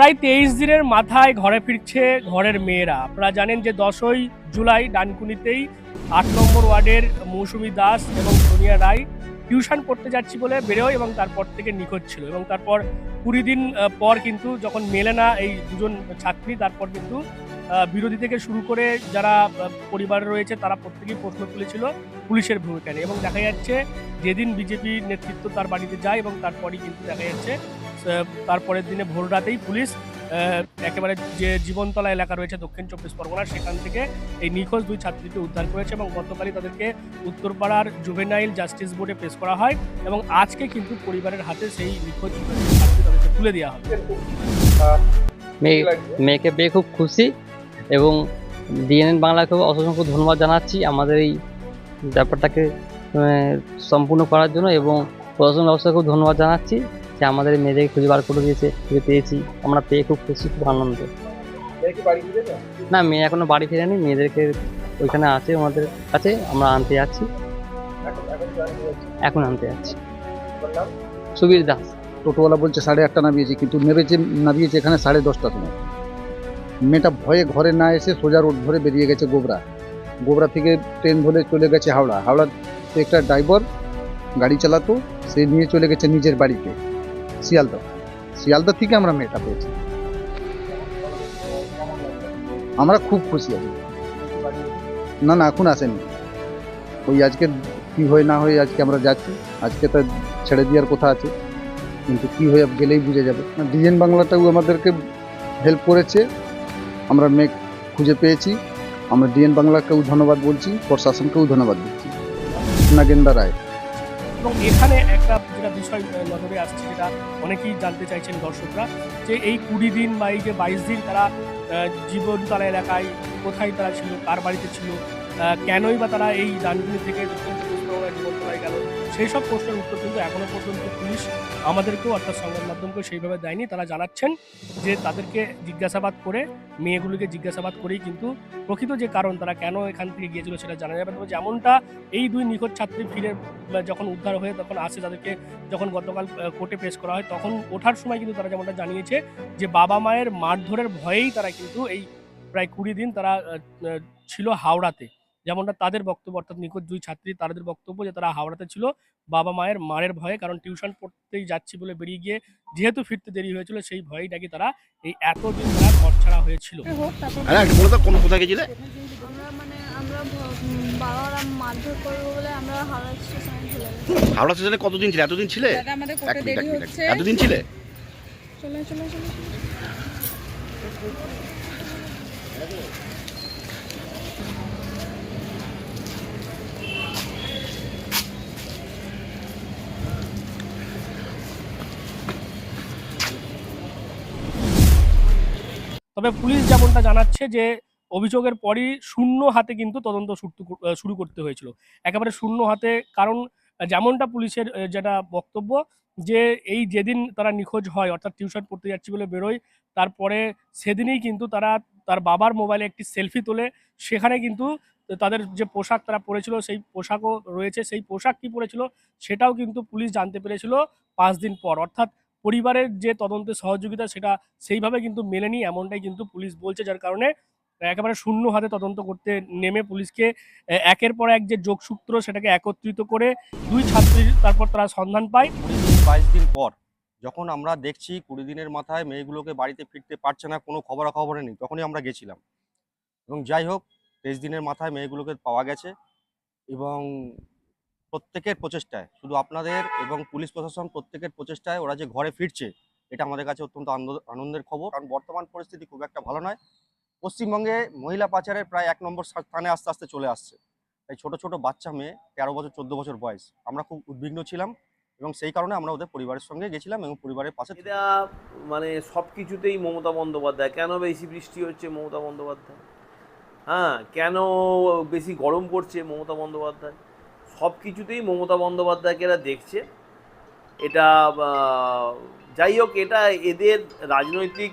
প্রায় তেইশ দিনের মাথায় ঘরে ফিরছে ঘরের মেয়েরা। আপনারা জানেন যে দশই জুলাই ডানকুনিতেই আট নম্বর ওয়ার্ডের মৌসুমী দাস এবং সোনিয়া রায় টিউশন পড়তে যাচ্ছি বলে বেরোয় এবং তারপর থেকে নিখোঁজ ছিল এবং তারপর কুড়ি দিন পর কিন্তু যখন মেলে না এই দুজন ছাত্রী, তারপর কিন্তু বিরোধী থেকে শুরু করে যারা পরিবার রয়েছে তারা প্রত্যেকেই প্রশ্ন তুলেছিল পুলিশের ভূমিকা নিয়ে এবং দেখা যাচ্ছে যেদিন বিজেপি নেতৃত্ব তার বাড়িতে যায় এবং তারপরই কিন্তু দেখা যাচ্ছে তারপরের দিনে ভোর রাতেই পুলিশ একেবারে যে জীবনতলা এলাকা রয়েছে দক্ষিণ চব্বিশ পরগনা, সেখান থেকে এই নিখোঁজ দুই ছাত্রীকে উদ্ধার করেছে এবং গতকালই তাদেরকে উত্তরপাড়ার জুভেনাইল জাস্টিস বোর্ডে পেশ করা হয় এবং আজকে কিন্তু পরিবারের হাতে সেই নিখোঁজ ছাত্রী তাদেরকে তুলে দেওয়া হবে। মেয়ে, মেয়েকে পেয়ে খুব খুশি এবং ডিএনএন বাংলাকেও অসংখ্য ধন্যবাদ জানাচ্ছি আমাদের এই ব্যাপারটাকে সম্পূর্ণ করার জন্য এবং প্রশাসন ব্যবস্থাকেও ধন্যবাদ জানাচ্ছি। যে আমাদের মেয়েদেরকে খুঁজে বার করে দিয়েছে খুঁজে পেয়েছি। আমরা পেয়ে খুব খুশি খুব আনন্দ না মেয়ে এখনও বাড়ি ফেরেনি। মেয়েদেরকে ওইখানে আছে আমাদের কাছে। আমরা আনতে যাচ্ছি। এখন আনতে যাচ্ছি। সুবীর দাস। টোটোওয়ালা বলছে সাড়ে আটটা নামিয়েছি কিন্তু নেমেছে নামিয়েছে এখানে সাড়ে দশটা সময়। মেয়েটা ভয়ে ঘরে না এসে সোজা রোড ধরে বেরিয়ে গেছে গোবরা। গোবরা থেকে ট্রেন ধরে চলে গেছে হাওড়া। হাওড়ার একটা ড্রাইভার গাড়ি চালাতো সে নিয়ে চলে গেছে নিজের বাড়িতে। শিয়ালদা। শিয়ালদা থেকে আমরা মেয়েটা পেয়েছি। আমরা খুব খুশি আছি। না না, এখন আসেনি। ওই আজকে কি হয় না হয় আজকে আমরা যাচ্ছি। আজকে তো ছেড়ে দেওয়ার কথা আছে। কিন্তু কি হয়ে গেলেই বুঝে যাবে। ডিএন বাংলাটাও আমাদেরকে হেল্প করেছে। আমরা মেঘ খুঁজে পেয়েছি। আমরা ডিএন বাংলাকেও ধন্যবাদ বলছি। প্রশাসনকেও ধন্যবাদ দিচ্ছি। নাগেন্দা রায়। এবং এখানে একটা যেটা বিষয় নজরে আসছে যেটা অনেকেই জানতে চাইছেন দর্শকরা, যে এই কুড়ি দিন বা এই যে বাইশ দিন তারা জীবনতলা এলাকায় কোথায় তারা ছিল, কার বাড়িতে ছিল কেনই বা তারা এই দানগুলি থেকে দক্ষিণ চব্বিশ পরগনা জীবনতলায় গেল? সেই সব প্রশ্নের উত্তর কিন্তু এখনও পর্যন্ত পুলিশ আমাদেরকেও অর্থাৎ সংবাদ মাধ্যমকেও সেইভাবে দেয়নি। তারা জানাচ্ছেন যে তাদেরকে জিজ্ঞাসাবাদ করে, মেয়েগুলিকে জিজ্ঞাসাবাদ করেই কিন্তু প্রকৃত যে কারণ তারা কেন এখান থেকে গিয়েছিল সেটা জানা যাবে। যেমনটা এই দুই নিখোঁজ ছাত্রী ফিরে যখন উদ্ধার হয়ে তখন আসে তাদেরকে যখন গতকাল কোর্টে পেশ করা হয়, তখন ওঠার সময় কিন্তু তারা যেমনটা জানিয়েছে যে বাবা মায়ের মারধরের ভয়েই তারা কিন্তু এই প্রায় কুড়ি দিন তারা ছিল হাওড়াতে। যেমনটা তাদের বক্তব্য অর্থাৎ নিখোঁজ দুই ছাত্রী তাদের বক্তব্য যে তারা হাওড়াতে ছিল বাবা মায়ের মারের ভয়ে কারণ টিউশন পড়তেই যাচ্ছি বলে বেরিয়ে গিয়ে যেহেতু ফিরতে দেরি হয়েছিল সেই ভয়েই নাকি তারা এই এতদিন তারা ঘর ছাড়া হয়েছিল হ্যাঁ মানে হাওড়া স্টেশনে কতদিন ছিলে? এতদিন ছিলে? এতদিন ছিলে? চলে চলে চলে চলে। তবে পুলিশ যেমনটা জানাচ্ছে যে অভিযোগের পরই শূন্য হাতে কিন্তু তদন্ত শুরু করতে হয়েছিল। একেবারে শূন্য হাতে, কারণ যেমনটা পুলিশের যেটা বক্তব্য যে এই যেদিন তারা নিখোঁজ হয়, অর্থাৎ টিউশন পড়তে যাচ্ছি বলে বেরোয়, তারপরে সেদিনই কিন্তু তারা তার বাবার মোবাইলে একটি সেলফি তোলে। সেখানে কিন্তু তাদের যে পোশাক তারা পরেছিল, সেই পোশাকও রয়েছে। সেই পোশাক কি পরেছিল, সেটাও কিন্তু পুলিশ জানতে পেরেছিল পাঁচ দিন পর। অর্থাৎ পরিবারের যে তদন্তে সহযোগিতা সেটা সেইভাবে কিন্তু মেলেনি, এমনটাই কিন্তু পুলিশ বলছে, যার কারণে একেবারে শূন্য হাতে তদন্ত করতে নেমে পুলিশকে একের পর এক যে যোগসূত্র সেটাকে একত্রিত করে দুই ছাত্রীর তারপর তারা সন্ধান পায়। বাইশ দিন পর যখন আমরা দেখছি কুড়ি দিনের মাথায় মেয়েগুলোকে বাড়িতে ফিরতে পারছে না, কোনো খবরাখবরে নেই, তখনই আমরা গেছিলাম। এবং যাই হোক, তেইশ দিনের মাথায় মেয়েগুলোকে পাওয়া গেছে এবং প্রত্যেকের প্রচেষ্টায়, শুধু আপনাদের এবং পুলিশ প্রশাসন প্রত্যেকের প্রচেষ্টায় ওরা যে ঘরে ফিরছে, এটা আমাদের কাছে অত্যন্ত আনন্দ- আনন্দের খবর। কারণ বর্তমান পরিস্থিতি খুব একটা ভালো নয়। পশ্চিমবঙ্গে মহিলা পাচারের প্রায় এক নম্বর স্থানে আস্তে আস্তে চলে আসছে। তাই ছোট ছোট বাচ্চা মেয়ে, তেরো বছর, চোদ্দ বছর বয়স, আমরা খুব উদ্বিগ্ন ছিলাম এবং সেই কারণে আমরা ওদের পরিবারের সঙ্গে গেছিলাম এবং পরিবারের পাশে এরা মানে সব কিছুতেই মমতা বন্দ্যোপাধ্যায়। কেন বেশি বৃষ্টি হচ্ছে মমতা বন্দ্যোপাধ্যায়? হ্যাঁ কেন বেশি গরম পড়ছে মমতা বন্দ্যোপাধ্যায়? সব কিছুতেই মমতা বন্দ্যোপাধ্যায়কে এরা দেখছে। এটা যাই হোক, এটা এদের রাজনৈতিক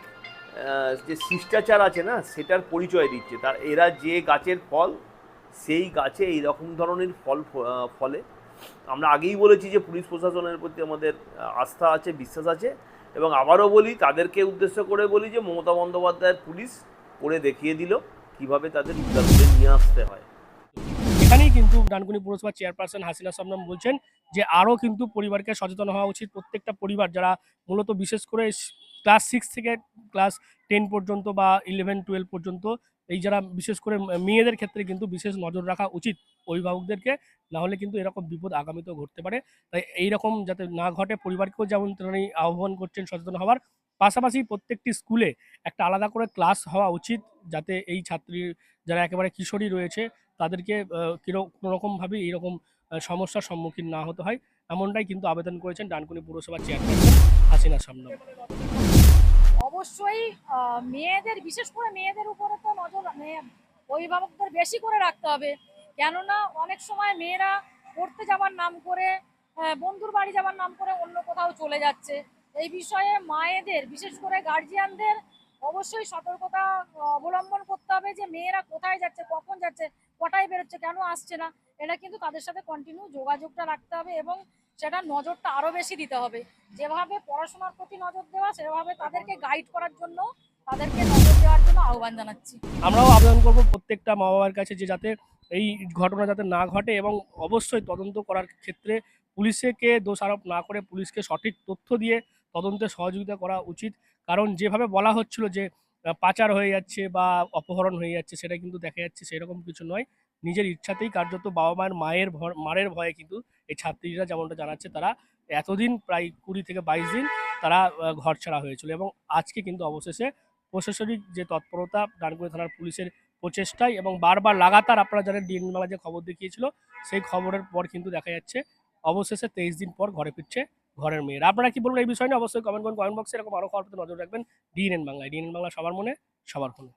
যে শিষ্টাচার আছে না, সেটার পরিচয় দিচ্ছে। তার, এরা যে গাছের ফল, সেই গাছে এই রকম ধরনের ফল ফলে। আমরা আগেই বলেছি যে পুলিশ প্রশাসনের প্রতি আমাদের আস্থা আছে, বিশ্বাস আছে। এবং আবারও বলি, তাদেরকে উদ্দেশ্য করে বলি যে মমতা বন্দ্যোপাধ্যায়ের পুলিশ করে দেখিয়ে দিল কীভাবে তাদের উদ্ধার নিয়ে আসতে হয়। এখানেই কিন্তু ডানকুনি পুরসভার চেয়ারপারসন হাসিনা সামনাম বলছেন যে আরও কিন্তু পরিবারকে সচেতন হওয়া উচিত। প্রত্যেকটা পরিবার যারা মূলত বিশেষ করে ক্লাস সিক্স থেকে ক্লাস টেন পর্যন্ত বা ইলেভেন টুয়েলভ পর্যন্ত এই যারা বিশেষ করে মেয়েদের ক্ষেত্রে কিন্তু বিশেষ নজর রাখা উচিত অভিভাবকদেরকে। নাহলে কিন্তু এরকম বিপদ আগামীতেও ঘটতে পারে। তাই এইরকম যাতে না ঘটে, পরিবারকেও যেমন তিনি আহ্বান করছেন সচেতন হওয়ার। পাশাপাশি প্রত্যেকটি স্কুলে একটা আলাদা করে ক্লাস হওয়া উচিত। যাতে এই ছাত্রী, যারা একেবারে কিশোরী রয়েছে, তাদেরকে কোনোরকমভাবে এইরকম সমস্যার সম্মুখীন না হতে হয়। এমনটাই কিন্তু আবেদন করেছেন ডানকুনি পুরসভার চেয়ারপারসন হাসিনা সামনে অবশ্যই মেয়েদের, বিশেষ করে মেয়েদের উপরে তো নজর অভিভাবকদের বেশি করে রাখতে হবে। কেননা অনেক সময় মেয়েরা পড়তে যাওয়ার নাম করে বন্ধুর বাড়ি যাওয়ার নাম করে অন্য কোথাও চলে যাচ্ছে। এই বিষয়ে মায়েদের, বিশেষ করে গার্জিয়ানদের অবশ্যই সতর্কতা অবলম্বন করতে হবে যে মেয়েরা কোথায় যাচ্ছে, কখন যাচ্ছে, কটায় বেরোচ্ছে, কেন আসছে না, এটা কিন্তু তাদের সাথে কন্টিনিউ যোগাযোগটা রাখতে হবে এবং সেটা নজরটা আরও বেশি দিতে হবে। যেভাবে পড়াশোনার প্রতি নজর দেওয়া, সেভাবে তাদেরকে গাইড করার জন্য, তাদেরকে নজর দেওয়ার জন্য আহ্বান জানাচ্ছি। আমরাও আবেদন করব প্রত্যেকটা মা বাবার কাছে যে যাতে এই ঘটনা যাতে না ঘটে এবং অবশ্যই তদন্ত করার ক্ষেত্রে পুলিশকে দোষারোপ না করে পুলিশকে সঠিক তথ্য দিয়ে তদন্তে সহযোগিতা করা উচিত। কারণ যেভাবে বলা হচ্ছিল যে পাচার হয়ে যাচ্ছে বা অপহরণ হয়ে যাচ্ছে, সেটা কিন্তু দেখা যাচ্ছে সেরকম কিছু নয়। নিজের ইচ্ছাতেই কার্যত বাবা মায়ের মায়ের মারের ভয়ে কিন্তু এই ছাত্রীরা যেমনটা জানাচ্ছে তারা এতদিন প্রায় কুড়ি থেকে বাইশ দিন তারা ঘর ছাড়া হয়েছিল এবং আজকে কিন্তু অবশেষে প্রশাসনিক যে তৎপরতা ডানকুনি থানার পুলিশের প্রচেষ্টায় এবং বারবার লাগাতার আপনারা জানেন ডিএন বাংলা যে খবর দেখিয়েছিল, সেই খবরের পর কিন্তু দেখা যাচ্ছে অবশেষে তেইশ দিন পর ঘরে ফিরছে ঘরের মেয়ের। আপনারা কি বলবেন এই বিষয় নিয়ে? অবশ্যই কমেন্ট করুন। কমেন্ট বক্সে এরকম আরও খবর নজর রাখবেন। ডিএনএন বাংলায়। ডিএনএন বাংলা সবার মনে, সবার ফোনে।